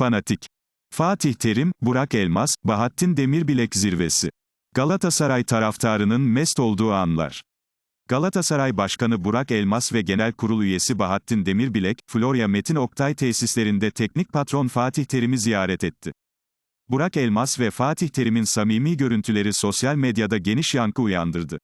Fanatik. Fatih Terim, Burak Elmas, Bahattin Demirbilek zirvesi. Galatasaray taraftarının mest olduğu anlar. Galatasaray Başkanı Burak Elmas ve Genel Kurul üyesi Bahattin Demirbilek, Florya Metin Oktay tesislerinde teknik patron Fatih Terim'i ziyaret etti. Burak Elmas ve Fatih Terim'in samimi görüntüleri sosyal medyada geniş yankı uyandırdı.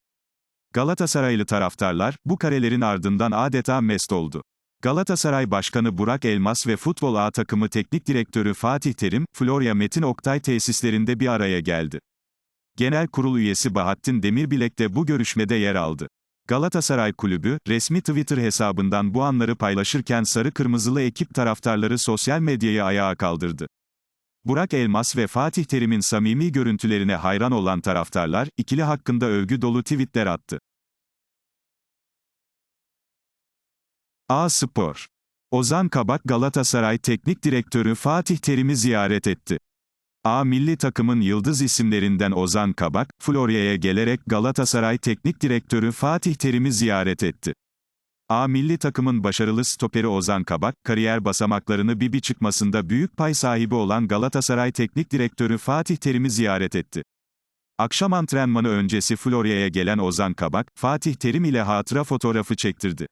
Galatasaraylı taraftarlar, bu karelerin ardından adeta mest oldu. Galatasaray Başkanı Burak Elmas ve Futbol A takımı teknik direktörü Fatih Terim, Florya Metin Oktay tesislerinde bir araya geldi. Genel Kurul üyesi Bahattin Demirbilek de bu görüşmede yer aldı. Galatasaray Kulübü, resmi Twitter hesabından bu anları paylaşırken sarı kırmızılı ekip taraftarları sosyal medyayı ayağa kaldırdı. Burak Elmas ve Fatih Terim'in samimi görüntülerine hayran olan taraftarlar, ikili hakkında övgü dolu tweetler attı. A Spor. Ozan Kabak Galatasaray Teknik Direktörü Fatih Terim'i ziyaret etti. A milli takımın yıldız isimlerinden Ozan Kabak, Florya'ya gelerek Galatasaray Teknik Direktörü Fatih Terim'i ziyaret etti. A milli takımın başarılı stoperi Ozan Kabak, kariyer basamaklarını Bibi çıkmasında büyük pay sahibi olan Galatasaray Teknik Direktörü Fatih Terim'i ziyaret etti. Akşam antrenmanı öncesi Florya'ya gelen Ozan Kabak, Fatih Terim ile hatıra fotoğrafı çektirdi.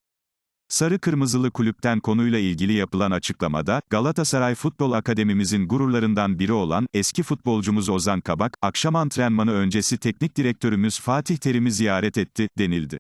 Sarı Kırmızılı kulüpten konuyla ilgili yapılan açıklamada, Galatasaray Futbol Akademimizin gururlarından biri olan, eski futbolcumuz Ozan Kabak, akşam antrenmanı öncesi teknik direktörümüz Fatih Terim'i ziyaret etti, denildi.